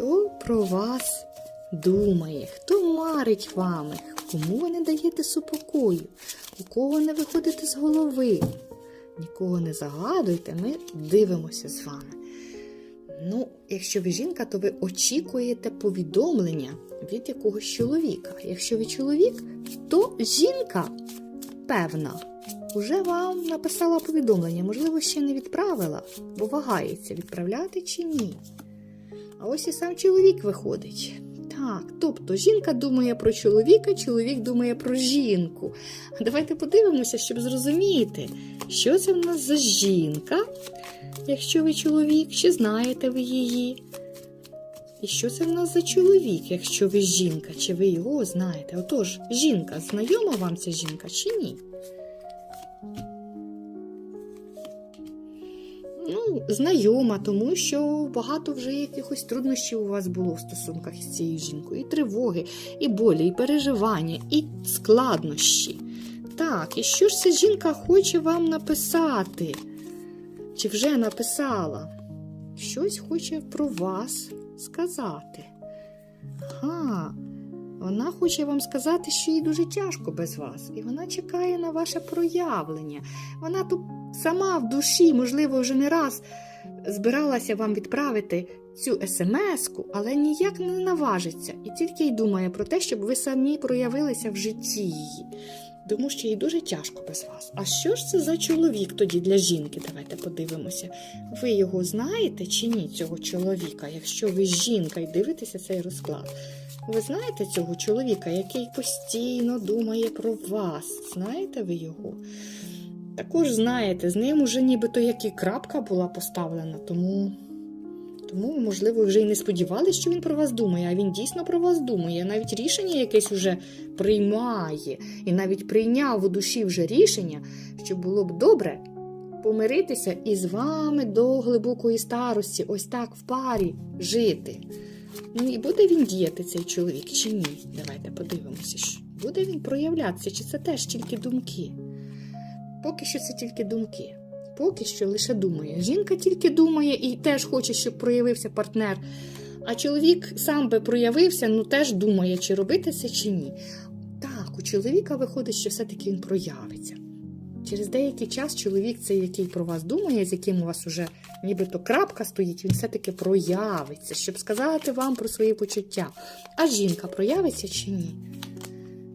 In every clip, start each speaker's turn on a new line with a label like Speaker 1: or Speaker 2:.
Speaker 1: Хто про вас думає, хто марить вами, кому ви не даєте супокою, у кого не виходите з голови. Нікого не загадуйте, ми дивимося з вами. Ну, якщо ви жінка, то ви очікуєте повідомлення від якогось чоловіка. Якщо ви чоловік, то жінка, певна, уже вам написала повідомлення, можливо, ще не відправила, бо вагається, відправляти чи ні. А ось і сам чоловік виходить. Так, тобто жінка думає про чоловіка, чоловік думає про жінку. Давайте подивимося, щоб зрозуміти, що це в нас за жінка, якщо ви чоловік, чи знаєте ви її. І що це в нас за чоловік, якщо ви жінка, чи ви його знаєте? Отож, жінка, знайома вам ця жінка чи ні? Ну, знайома, тому що багато вже якихось труднощів у вас було в стосунках із цією жінкою. І тривоги, і болі, і переживання, і складнощі. Так, і що ж ця жінка хоче вам написати? Чи вже написала? Щось хоче про вас сказати. Ага, вона хоче вам сказати, що їй дуже тяжко без вас, і вона чекає на ваше проявлення. Вона тут сама в душі, можливо, вже не раз збиралася вам відправити цю смс-ку, але ніяк не наважиться і тільки й думає про те, щоб ви самі проявилися в житті її. Тому що їй дуже тяжко без вас. А що ж це за чоловік тоді для жінки? Давайте подивимося. Ви його знаєте чи ні, цього чоловіка, якщо ви жінка і дивитеся цей розклад? Ви знаєте цього чоловіка, який постійно думає про вас? Знаєте ви його? Також знаєте, з ним уже нібито як і крапка була поставлена, тому, тому можливо, вже й не сподівалися, що він про вас думає, а він дійсно про вас думає. Навіть рішення якесь уже приймає, і навіть прийняв у душі вже рішення, що було б добре помиритися і з вами до глибокої старості, ось так в парі жити. Ну і буде він діяти, цей чоловік, чи ні? Давайте подивимося. Буде він проявлятися, чи це теж тільки думки? Поки що це тільки думки. Поки що лише думає. Жінка тільки думає і теж хоче, щоб проявився партнер. А чоловік сам би проявився, ну теж думає, чи робити це, чи ні. Так, у чоловіка виходить, що все-таки він проявиться. Через деякий час чоловік, цей, який про вас думає, з яким у вас уже нібито крапка стоїть, він все-таки проявиться, щоб сказати вам про свої почуття. А жінка проявиться чи ні?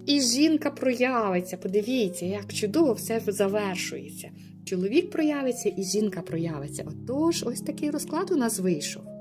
Speaker 1: І жінка проявиться. Подивіться, як чудово все завершується. Чоловік проявиться і жінка проявиться. Отож, ось такий розклад у нас вийшов.